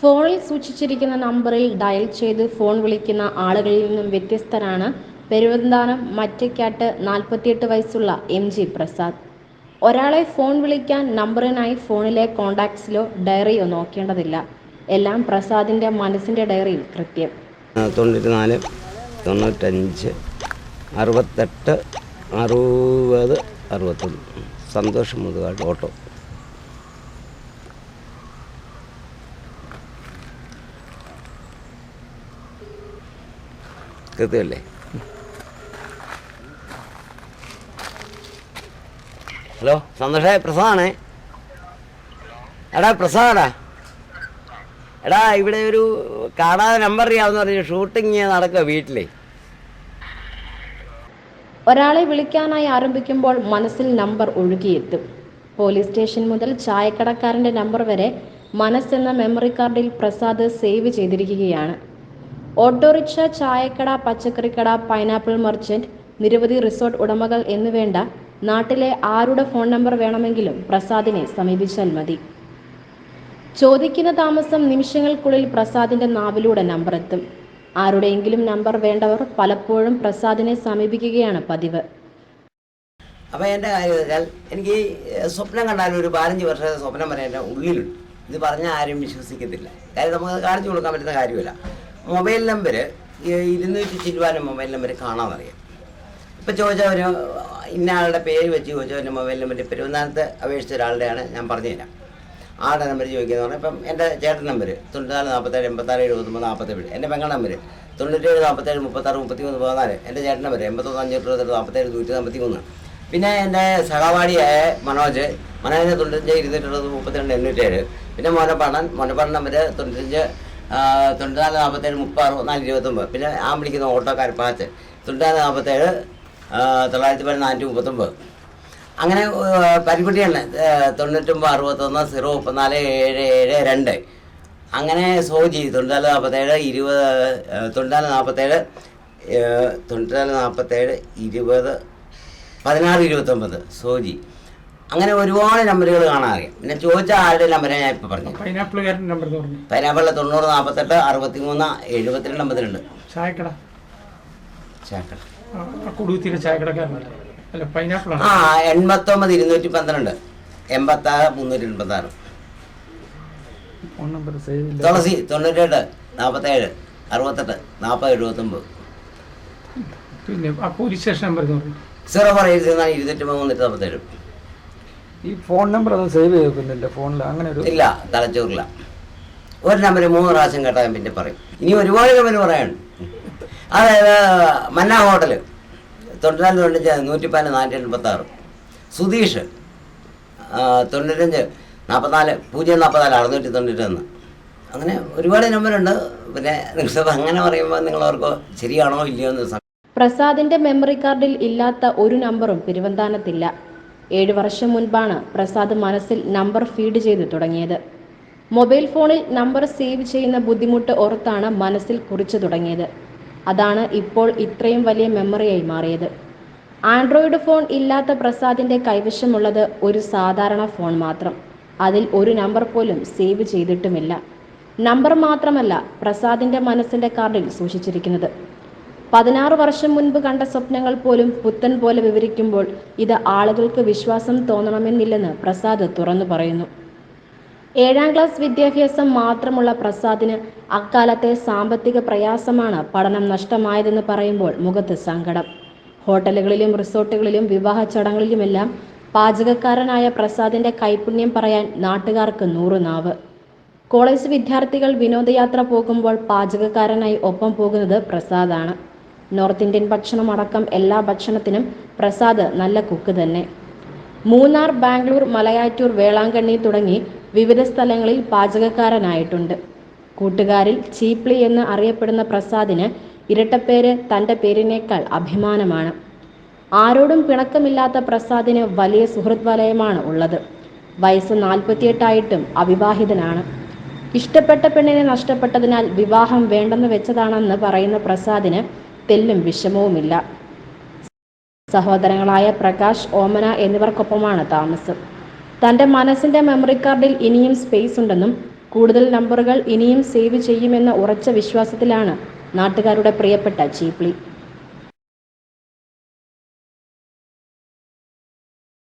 ഫോണിൽ സൂക്ഷിച്ചിരിക്കുന്ന നമ്പറിൽ ഡയൽ ചെയ്ത് ഫോൺ വിളിക്കുന്ന ആളുകളിൽ നിന്നും വ്യത്യസ്തനാണ് പെരുവന്താനം മറ്റക്കാട്ട് നാൽപ്പത്തിയെട്ട് വയസ്സുള്ള എം ജി പ്രസാദ്. ഒരാളെ ഫോൺ വിളിക്കാൻ നമ്പറിനായി ഫോണിലെ കോണ്ടാക്ട്സിലോ ഡയറിയോ നോക്കേണ്ടതില്ല. എല്ലാം പ്രസാദിന്റെ മനസ്സിന്റെ ഡയറിയിൽ കൃത്യം. തൊണ്ണൂറ്റി നാല് തൊണ്ണൂറ്റഞ്ച് അറുപത്തെട്ട് അറുപത് അറുപത്തൊന്ന്. സന്തോഷം മുതുകാട് ഓട്ടോ. കൃത്യമല്ലേ ഹലോ സന്തോഷേ പ്രസാദാണേ. എടാ പ്രസാദാ എടാ ഇവിടെ ഒരു കാണാതെ നമ്പർ അറിയാവുന്ന പറഞ്ഞു ഷൂട്ടിങ് നടക്കുക വീട്ടിലേ. ഒരാളെ വിളിക്കാനായി ആരംഭിക്കുമ്പോൾ മനസ്സിൽ നമ്പർ ഒഴുകിയെത്തും. പോലീസ് സ്റ്റേഷൻ മുതൽ ചായക്കടക്കാരന്റെ നമ്പർ വരെ മനസ്സെന്ന മെമ്മറി കാർഡിൽ പ്രസാദ് സേവ് ചെയ്തിരിക്കുകയാണ്. ഓട്ടോറിക്ഷ ചായക്കട പച്ചക്കറിക്കട പൈനാപ്പിൾ മർച്ചന്റ് നിരവധി റിസോർട്ട് ഉടമകൾ എന്നുവേണ്ട നാട്ടിലെ ആരുടെ ഫോൺ നമ്പർ വേണമെങ്കിലും പ്രസാദിനെ സമീപിച്ചാൽ മതി. ചോദിക്കുന്ന താമസം നിമിഷങ്ങൾക്കുള്ളിൽ പ്രസാദിന്റെ നാവിലൂടെ നമ്പർ എത്തും. ആരുടെയെങ്കിലും നമ്പർ വേണ്ടവർ പലപ്പോഴും പ്രസാദിനെ സമീപിക്കുകയാണ് പതിവ്. അപ്പോൾ എന്റെ കാര്യം വെച്ചാൽ എനിക്ക് സ്വപ്നം കണ്ടാലും ഒരു പതിനഞ്ച് വർഷത്തെ സ്വപ്നം വരെ എന്റെ ഉള്ളിലുണ്ട്. ഇത് പറഞ്ഞാൽ ആരും വിശ്വസിക്കത്തില്ല. കാര്യം നമുക്ക് കാണിച്ചു കൊടുക്കാൻ പറ്റുന്ന കാര്യമല്ല. മൊബൈൽ നമ്പർ ഇരുന്നൂറ്റി ചില്ലുവാനും മൊബൈൽ നമ്പർ കാണാമെന്നറിയാം ഇപ്പം ചോദിച്ചാൽ ഒരു ഇന്ന ആളുടെ പേര് വെച്ച് ചോദിച്ചാൽ എന്റെ മൊബൈൽ നമ്പർ പെരുവന്നാലത്ത് അപേക്ഷിച്ച ഒരാളുടെയാണ് ഞാൻ പറഞ്ഞുതരാം. ആളുടെ നമ്പർ ചോദിക്കുന്നത് പറഞ്ഞാൽ ഇപ്പം എന്റെ ചേട്ടൻ നമ്പർ തൊണ്ണൂറ്റാറ് നാൽപ്പത്തേഴ് എൺപത്താറ് എഴുപത്തൊമ്പത് നാൽപ്പത്തേഴ് എന്റെ പെങ്ങൾ നമ്പർ തൊണ്ണൂറ്റേഴ് നാൽപ്പത്തേഴ് മുപ്പത്താറ് മുപ്പത്തി മൂന്ന് പതിനാല് എന്റെ ചേട്ടൻ നമ്പർ എൺപത്തൊന്ന് അഞ്ഞൂറ്റി ഇരുപത്തെട്ട് നാൽപ്പത്തേഴ് നൂറ്റി നാൽപ്പത്തി മൂന്ന് പിന്നെ എന്റെ സഹപാഠിയായ മനോജ് മനോജിന്റെ തൊണ്ണൂറ്റഞ്ച് ഇരുന്നൂറ്റി മുപ്പത്തിരണ്ട് എണ്ണൂറ്റേഴ്. പിന്നെ മോനപ്പാടൻ മോനപ്പാടൻ നമ്പർ തൊണ്ണൂറ്റഞ്ച് തൊണ്ണൂറ്റാൽ നാൽപ്പത്തേഴ് മുപ്പത് അറുപത്തിനാല് ഇരുപത്തൊമ്പത്. പിന്നെ ആ വിളിക്കുന്ന ഓട്ടോക്കാർ പാച്ച് തൊണ്ണൂറ്റാൽ നാൽപ്പത്തേഴ് തൊള്ളായിരത്തി പതിനാല് മുപ്പത്തൊമ്പത്. അങ്ങനെ പരിപാടിയാണ്. തൊണ്ണൂറ്റൊമ്പത് അറുപത്തൊന്ന് സീറോ മുപ്പത്തിനാല് ഏഴ് ഏഴ് രണ്ട്. അങ്ങനെ സോജി തൊണ്ണൂറ്റാൽ നാൽപ്പത്തേഴ് ഇരുപത് തൊണ്ണൂറ്റാൽ നാൽപ്പത്തേഴ് തൊണ്ണൂറ്റാൽ നാൽപ്പത്തേഴ് ഇരുപത് പതിനാറ് ഇരുപത്തൊമ്പത്. സോജി അങ്ങനെ ഒരുപാട് നമ്പറുകൾ കാണാൻ അറിയാം. പിന്നെ ചോദിച്ച ആരുടെ നമ്പറാണ് ഞാൻ ഇപ്പോൾ പറഞ്ഞു പൈനാപ്പിളുകാരന്റെ നമ്പർ എന്ന് പറഞ്ഞു പൈനാപ്പിളിൽ തൊണ്ണൂറ് നാൽപ്പത്തെട്ട് അറുപത്തി മൂന്ന് എഴുപത്തിരണ്ട് അമ്പത്തിരണ്ട് ചായക്കട. ചായക്കടക്കാരനല്ല അല്ല പൈനാപ്പിളാണ്. ആ എൺപത്തൊമ്പത് ഇരുന്നൂറ്റി പന്ത്രണ്ട് എൺപത്താറ് മുന്നൂറ്റി എൺപത്താറ്. ആറ് തുളസി തൊണ്ണൂറ്റെട്ട് നാൽപ്പത്തേഴ് അറുപത്തെട്ട് നാൽപ്പത് എഴുപത്തൊമ്പത്. പിന്നെ police station number zero four eight zero ഇരുന്നൂറ്റി മുന്നൂറ്റി നാൽപ്പത്തേഴ് ഈ ഫോൺ നമ്പർ അത് സേവ് ചെയ്ത് വെക്കുന്നില്ല ഫോണിൽ അങ്ങനെ ഒരു ഇല്ല തലച്ചോറില്ല. ഒരു നമ്പർ മൂന്ന് പ്രാവശ്യം കേട്ടാൽ പിന്നെ പറയും. ഇനി ഒരുപാട് നമ്പർ പറയാനുണ്ട്. അതായത് മന്ന ഹോട്ടൽ തൊണ്ണൂറ്റാൽ തൊണ്ണൂറ്റഞ്ച് നൂറ്റി പതിനാല് നാനൂറ്റി എൺപത്താറ് സുധീഷ് ആ, തൊണ്ണൂറ്റഞ്ച് നാൽപ്പത്തിനാല് പൂജ്യം നാൽപ്പത്തിനാല് അറുന്നൂറ്റി തൊണ്ണൂറ്റൊന്ന് അങ്ങനെ ഒരുപാട് നമ്പറുണ്ട് പിന്നെ നിങ്ങൾ അങ്ങനെ പറയുമ്പോൾ നിങ്ങളവർക്ക് ശരിയാണോ ഇല്ലയോ എന്ന് പ്രസാദിന്റെ മെമ്മറി കാർഡിൽ ഇല്ലാത്ത ഒരു നമ്പറും പെരുവന്താനത്തില്ല ഏഴു വർഷം മുൻപാണ് പ്രസാദ് മനസ്സിൽ നമ്പർ ഫീഡ് ചെയ്ത് തുടങ്ങിയത്. മൊബൈൽ ഫോണിൽ നമ്പർ സേവ് ചെയ്യുന്ന ബുദ്ധിമുട്ട് ഓർത്താണ് മനസ്സിൽ കുറിച്ചു തുടങ്ങിയത്. അതാണ് ഇപ്പോൾ ഇത്രയും വലിയ മെമ്മറിയായി മാറിയത്. ആൻഡ്രോയിഡ് ഫോൺ ഇല്ലാത്ത പ്രസാദിന്റെ കൈവശമുള്ളത് ഒരു സാധാരണ ഫോൺ മാത്രം. അതിൽ ഒരു നമ്പർ പോലും സേവ് ചെയ്തിട്ടുമില്ല. നമ്പർ മാത്രമല്ല പ്രസാദിന്റെ മനസ്സിന്റെ കാർഡിൽ സൂക്ഷിച്ചിരിക്കുന്നത്. പതിനാറ് വർഷം മുൻപ് കണ്ട സ്വപ്നങ്ങൾ പോലും പുത്തൻ പോലെ വിവരിക്കുമ്പോൾ ഇത് ആളുകൾക്ക് വിശ്വാസം തോന്നണമെന്നില്ലെന്ന് പ്രസാദ് തുറന്നു പറയുന്നു. ഏഴാം ക്ലാസ് വിദ്യാഭ്യാസം മാത്രമുള്ള പ്രസാദിന് അക്കാലത്തെ സാമ്പത്തിക പ്രയാസമാണ് പഠനം നഷ്ടമായതെന്ന് പറയുമ്പോൾ മുഖത്ത് സങ്കടം. ഹോട്ടലുകളിലും റിസോർട്ടുകളിലും വിവാഹ ചടങ്ങുകളിലുമെല്ലാം പാചകക്കാരനായ പ്രസാദിന്റെ കൈപുണ്യം പറയാൻ നാട്ടുകാർക്ക് നൂറ് നാവ്. കോളേജ് വിദ്യാർത്ഥികൾ വിനോദയാത്ര പോകുമ്പോൾ പാചകക്കാരനായി ഒപ്പം പോകുന്നത് പ്രസാദാണ്. നോർത്ത് ഇന്ത്യൻ ഭക്ഷണം അടക്കം എല്ലാ ഭക്ഷണത്തിനും പ്രസാദ് നല്ല കുക്ക് തന്നെ. മൂന്നാർ ബാംഗ്ലൂർ മലയാറ്റൂർ വേളാങ്കണ്ണി തുടങ്ങി വിവിധ സ്ഥലങ്ങളിൽ പാചകക്കാരനായിട്ടുണ്ട്. കൂട്ടുകാരിൽ ചീപ്ലി എന്ന് അറിയപ്പെടുന്ന പ്രസാദിന് ഇരട്ടപ്പേര് തന്റെ പേരിനേക്കാൾ അഭിമാനമാണ്. ആരോടും പിണക്കമില്ലാത്ത പ്രസാദിന് വലിയ സുഹൃത് വലയമാണ് ഉള്ളത്. വയസ്സ് നാൽപ്പത്തിയെട്ടായിട്ടും അവിവാഹിതനാണ്. ഇഷ്ടപ്പെട്ട പെണ്ണിനെ നഷ്ടപ്പെട്ടതിനാൽ വിവാഹം വേണ്ടെന്ന് വെച്ചതാണെന്ന് പറയുന്ന പ്രസാദിന് തെല്ലും വിഷമവുമില്ല. സഹോദരങ്ങളായ പ്രകാശ് ഓമന എന്നിവർക്കൊപ്പമാണ് താമസം. തന്റെ മനസ്സിന്റെ മെമ്മറി കാർഡിൽ ഇനിയും സ്പേസ് ഉണ്ടെന്നും കൂടുതൽ നമ്പറുകൾ ഇനിയും സേവ് ചെയ്യുമെന്ന ഉറച്ച വിശ്വാസത്തിലാണ് നാട്ടുകാരുടെ പ്രിയപ്പെട്ട ചീപ്ലി